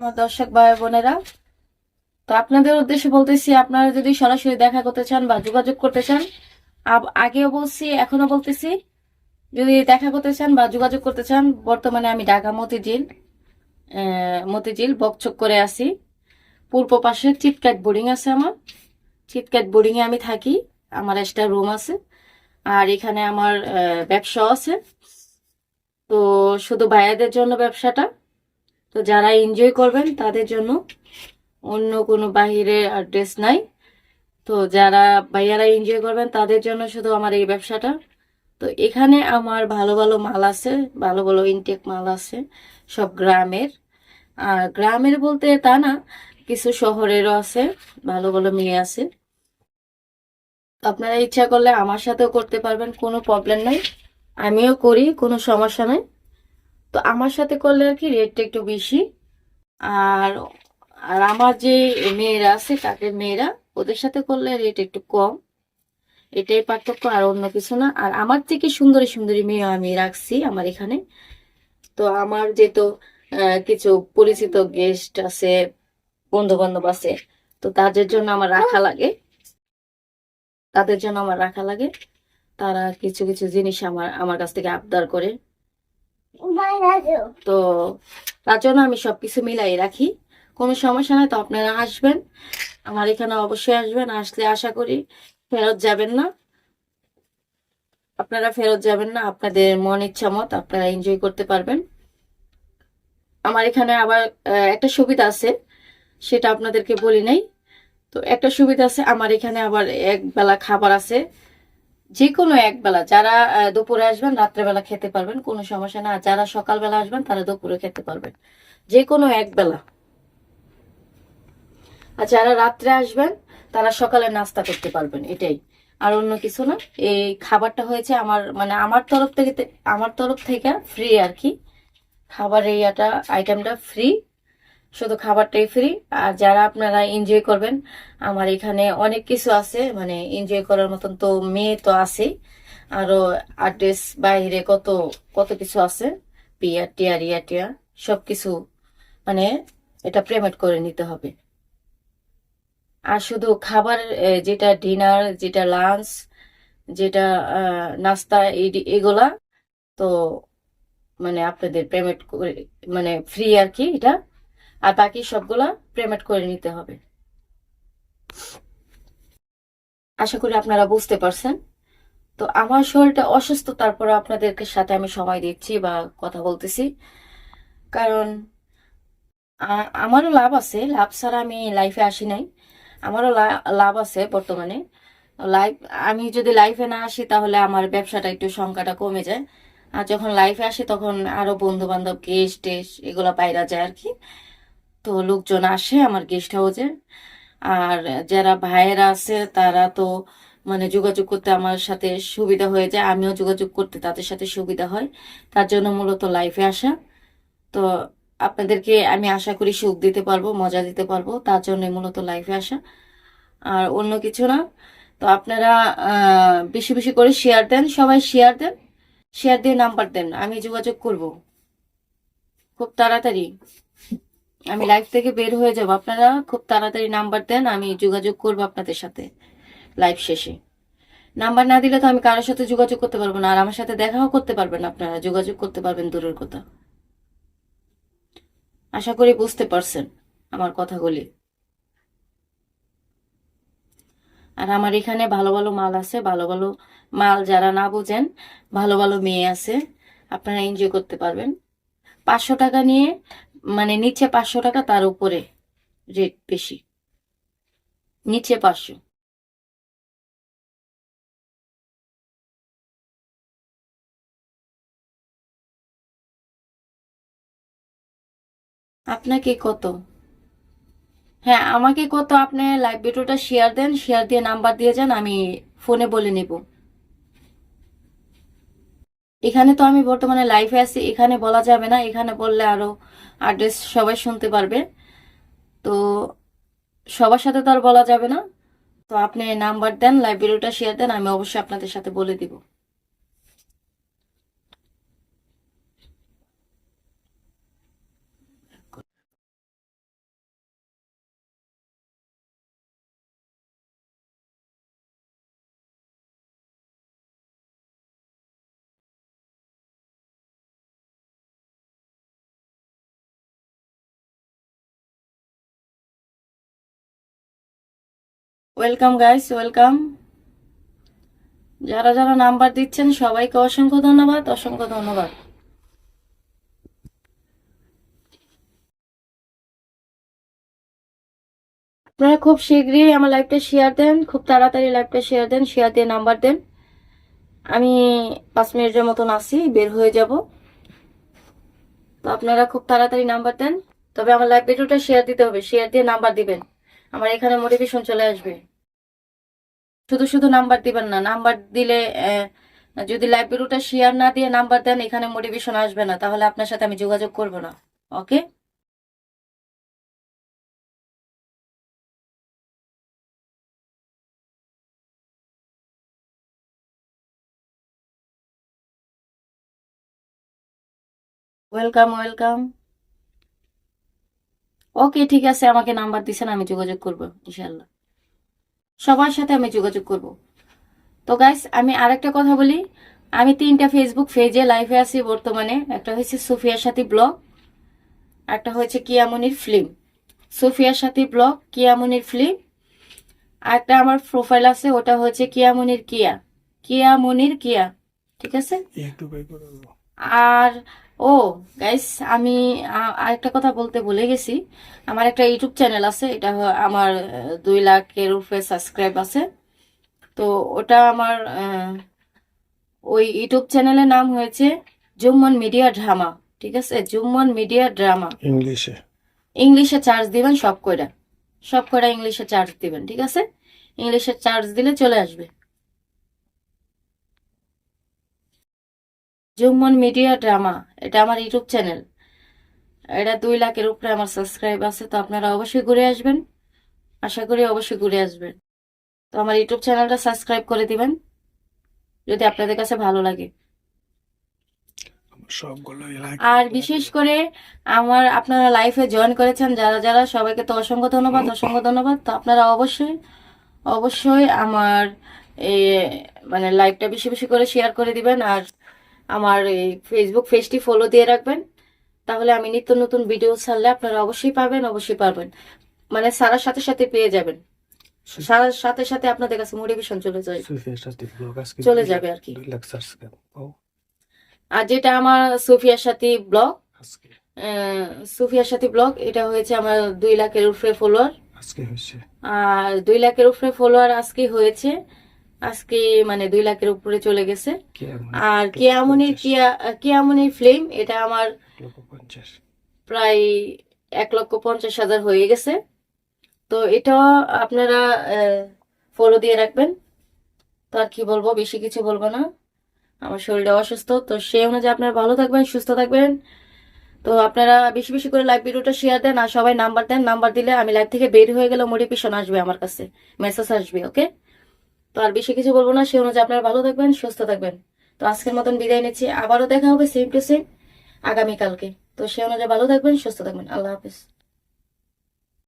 আমার দর্শক ভাই বোনেরা তো আপনাদের উদ্দেশ্যে বলতেছি আপনারা যদি সরাসরি দেখা করতে চান বা যোগাযোগ করতে চান আগেও বলছি এখনও বলতেছি যদি দেখা করতে চান বা যোগাযোগ করতে চান বর্তমানে আমি ঢাকা মতিঝিল মতিঝিল বকচক করে আছি। পূর্ব পাশে চিটক্যাট বোর্ডিং আছে আমার। চিটক্যাট বোর্ডিং এ আমি থাকি আমার একটা রুম আছে আর এখানে আমার আহ, ব্যবসাও আছে। তো শুধু ভাইয়াদের জন্য ব্যবসাটা তো যারা এনজয় করবেন, তাদের জন্য অন্য কোনো বাহিরে ড্রেস নাই। তো যারা ভাইয়ারা এনজয় করবেন, তাদের জন্য শুধু আমার এই ব্যবসাটা। তো এখানে আমার ভালো ভালো মাল আছে, ভালো ভালো ইনটেক মাল আছে, সব গ্রামের। আর গ্রামের বলতে তা না, কিছু শহরেরও আছে, ভালো ভালো মেয়ে আছে। আপনারা ইচ্ছা করলে আমার সাথেও করতে পারবেন, কোনো প্রবলেম নাই। আমিও করি, কোনো সমস্যা নাই। তো আমার সাথে করলে আর কি রেটটা একটু বেশি। আর আর আমার যে মেয়েরা আছে কাকের মেয়েরা, ওদের সাথে করলে রেট একটু কম। এটাই পার্থক্য, আর অন্য কিছু না। আর আমার থেকে সুন্দরী সুন্দরী মেয়ে আমি রাখছি আমার এখানে। তো আমার যেহেতু কিছু পরিচিত গেস্ট আছে বন্ধু বান্ধব আছে, তো তাদের জন্য আমার রাখা লাগে। তাদের জন্য আমার রাখা লাগে। তারা কিছু কিছু জিনিস আমার আমার কাছ থেকে আবদার করে। তো তার জন্য আমি সবকিছু মিলাই রাখি। কোনো সমস্যা নাই তো আপনারা আসবেন। আমার এখানে অবশ্যই আসবেন। আসলে আশা করি ফেরত যাবেন না। আপনারা ফেরত যাবেন না। আপনাদের মন ইচ্ছা মত আপনারা এনজয় করতে পারবেন। আমার এখানে আবার একটা সুবিধা আছে। সেটা আপনাদেরকে বলি নাই। তো একটা সুবিধা আছে। আমার এখানে আবার এক বেলা খাবার আছে। যে কোনো এক বেলা যারা দুপুরে আসবেন, রাত্রেবেলা খেতে পারবেন, কোনো সমস্যা না। যারা সকালবেলা আসবেন, তারা দুপুরে খেতে পারবেন। যে কোনো এক বেলা আর যারা রাত্রে আসবেন, তারা সকালে নাস্তা করতে পারবেন, এটাই। আর অন্য কিছু না, এই খাবারটা হয়েছে আমার মানে আমার তরফ থেকে, আমার তরফ থেকে ফ্রি আর কি। খাবার এই আইটেমটা ফ্রি শুধু খাবারটাই ফ্রি আর যারা আপনারা এনজয় করবেন, আমার এখানে অনেক কিছু আছে মানে এনজয় করার মতন তো মেয়ে তো আছে আরও আড্রেস বাইরে কত কত কিছু আছে। পিয়ার টিয়ার ইয়া টিয়া, সবকিছু মানে এটা পেমেন্ট করে নিতে হবে। আর শুধু খাবার যেটা ডিনার যেটা লাঞ্চ যেটা নাস্তা এগুলা, তো মানে আপনাদের পেমেন্ট করে মানে ফ্রি আর কি এটা। আর বাকি সবগুলা পেমেন্ট করে নিতে হবে। আশা করি আপনারা বুঝতে পারছেন। তো আমার শরীরটা অসুস্থ তারপরে আপনাদেরকে সাথে আমি সময় দিচ্ছি বা কথা বলতেছি। কারণ আমারও লাভ আছে, লাভ ছাড়া আমি লাইফে আসি নাই। আমারও লাভ আছে বর্তমানে। লাইফ আমি যদি লাইফে না আসি তাহলে আমার ব্যবসাটা একটু সংখ্যাটা কমে যায়। আর যখন লাইফে আসি তখন আরও বন্ধু বান্ধব গেস্ট টেস্ট এগুলো বাইরা যায় আর কি তো লোকজন আসে আমার গেস্ট হাউসে আর যারা ভাইয়েরা আছে, তারা তো মানে যোগাযোগ করতে আমার সাথে সুবিধা হয়ে যায়, আমিও যোগাযোগ করতে তাদের সাথে সুবিধা হয়। তার জন্য মূলত লাইফে আসা। তো আপনাদেরকে আমি আশা করি সুখ দিতে পারব, মজা দিতে পারব, তার জন্য মূলত লাইফে আসা। আর অন্য কিছু না, তো আপনারা বেশি বেশি করে শেয়ার দেন, সবাই শেয়ার দেন। শেয়ার দিয়ে নাম্বার দেন, আমি যোগাযোগ করব। খুব তাড়াতাড়ি। আমি লাইভ থেকে বের হয়ে যাব। আপনারা খুব তাড়াতাড়ি নাম্বার দেন, আমি যোগাযোগ করব আপনাদের সাথে লাইভ শেষে। নাম্বার না দিলে তো আমি কারোর সাথে যোগাযোগ করতে পারব না, আর আমার সাথে দেখাও করতে পারবেন আপনারা, যোগাযোগ করতে পারবেন দূরের কথা। আশা করি বুঝতে পারছেন আমার কথাগুলি। আর আমার এখানে ভালো ভালো মাল আছে, ভালো ভালো মাল যারা না বোঝেন, ভালো ভালো মেয়ে আছে, আপনারা এনজয় করতে পারবেন। পাঁচশো টাকা নিয়ে মানে নিচে পাঁচশো টাকা, তার উপরে রেট বেশি। নিচে পাঁচশো। আপনাকে কত? হ্যাঁ আমাকে কত? আপনি লাইভ ভিডিওটা শেয়ার দেন শেয়ার দিয়ে নাম্বার দিয়ে যান, আমি ফোনে বলে নেব। এখানে তো আমি বর্তমানে লাইভে আছি, এখানে বলা যাবে না, এখানে বললে আরও অ্যাড্রেস সবাই শুনতে পারবে। তো সবার সাথে তো আর বলা যাবে না। তো আপনি নাম্বার দেন ভিডিওটা শেয়ার দেন, আমি অবশ্যই আপনাদের সাথে বলে দিব। ওয়েলকাম গাইস ওয়েলকাম যারা যারা নাম্বার দিচ্ছেন, সবাইকে অসংখ্য ধন্যবাদ অসংখ্য ধন্যবাদ। আপনারা খুব শীঘ্রই আমার লাইভটা শেয়ার দেন, খুব তাড়াতাড়ি লাইভটা শেয়ার দেন শেয়ার দিয়ে নাম্বার দেন। আমি পাঁচ মিনিটের মতন আসি বের হয়ে যাব। তো আপনারা খুব তাড়াতাড়ি নাম্বার দেন, তবে আমার লাইভ ভিডিওটা শেয়ার দিতে হবে শেয়ার দিয়ে নাম্বার দিবেন। আমার এখানে মোটিভেশন চলে আসবে। শুধু শুধু নাম্বার দিবেন না নাম্বার দিলে যদি ভিডিওটা শেয়ার না দিয়ে নাম্বার দেন, এখানে মোটিভেশন আসবে না, তাহলে আপনার সাথে আমি যোগাযোগ করব না। ওকে ওয়েলকাম ওয়েলকাম ওকে ঠিক আছে আমাকে নাম্বার দিছেন আমি যোগাযোগ করব ইনশাল্লাহ সবার সাথে আমি যোগাযোগ করব। তো গাইস আমি আরেকটা কথা বলি। আমি তিনটা ফেসবুক পেজে লাইভে আছি বর্তমানে। একটা হচ্ছে সুফিয়ার সাথী ব্লগ একটা হচ্ছে কিয়ামনির ফিল্ম সুফিয়ার সাথী ব্লগ কিয়ামনির ফিল্ম একটা আমার প্রোফাইল আছে ওটা হচ্ছে কিয়ামনির কিয়া। কিয়ামনির কিয়া ঠিক আছে? আর ও গাইস আমি আরেকটা কথা বলতে ভুলে গেছি। আমার একটা ইউটিউব চ্যানেল আছে এটা আমার দুই লাখের উপরে সাবস্ক্রাইব আছে। তো ওটা আমার ওই ইউটিউব চ্যানেলের নাম হয়েছে জুম্মন মিডিয়া ড্রামা ঠিক আছে? Jumman media drama. ইংলিশে। ইংলিশে চার্জ দিবেন সব কয়টা সব কয়টা ইংলিশে চার্জ দিবেন ঠিক আছে? ইংলিশে চার্জ দিলে চলে আসবে। জুম্মন মিডিয়া ড্রামা এটা আমার ইউটিউব চ্যানেল। এটা দুই লাখের উপরে আমার সাবস্ক্রাইব আছে তো আপনারা অবশ্যই ঘুরে আসবেন। আশা করি অবশ্যই ঘুরে আসবেন। তো আমার ইউটিউব চ্যানেলটা সাবস্ক্রাইব করে দিবেন যদি আপনাদের কাছে ভালো লাগে। আর বিশেষ করে আমার আপনারা লাইফে জয়েন করেছেন যারা যারা সবাইকে তো অসংখ্য ধন্যবাদ অসংখ্য ধন্যবাদ। তো আপনারা অবশ্যই অবশ্যই আমার এই মানে লাইভটা বেশি বেশি করে শেয়ার করে দিবেন আর আমার এই ফেসবুক পেজটি ফলো দিয়ে রাখবেন। তাহলে আমি নিত্য নতুন ভিডিও ছাড়লে আপনারা অবশ্যই পাবেন অবশ্যই পাবেন মানে সারার সাথে সাথে পেয়ে যাবেন। সারার সাথে সাথে আপনাদের কাছে মোটিভেশন চলে যায়। চলে যাবে আর কি। আর যেটা আমার সুফিয়ার সাথী ব্লগ সুফিয়ার সাথী ব্লগ এটা হয়েছে আমার দুই লাখের উপরে ফলোয়ার আজকে আর দুই লাখের উপরে ফলোয়ার আজকে হয়েছে আজকে মানে দুই লাখের উপরে চলে গেছে। আর কিয়ামনির কিয়া কিয়ামনির ফিল্ম এটা আমার প্রায় এক লক্ষ পঞ্চাশ হাজার হয়ে গেছে। তো এটাও আপনারা ফলো দিয়ে রাখবেন। তো আর কি বলব বেশি কিছু বলব না। আমার শরীরটা অসুস্থ তো সেই অনুযায়ী আপনারা ভালো থাকবেন সুস্থ থাকবেন। তো আপনারা বেশি বেশি করে লাইভ ভিডিওটা শেয়ার দেন আর সবাই নাম্বার দেন। নাম্বার দিলে আমি লাইভ থেকে বের হয়ে গেলে মোটিভেশন আসবে আমার কাছে মেসেজ আসবে ওকে তো আর বেশি কিছু বলব না। সে অনুযায়ী আপনারা ভালো থাকবেন, সুস্থ থাকবেন। তো আজকের মতন বিদায় নিচ্ছি। আবারও দেখা হবে সেম টু সেম আগামীকালকে। তো সে অনুযায়ী ভালো থাকবেন, সুস্থ থাকবেন। আল্লাহ হাফিজ।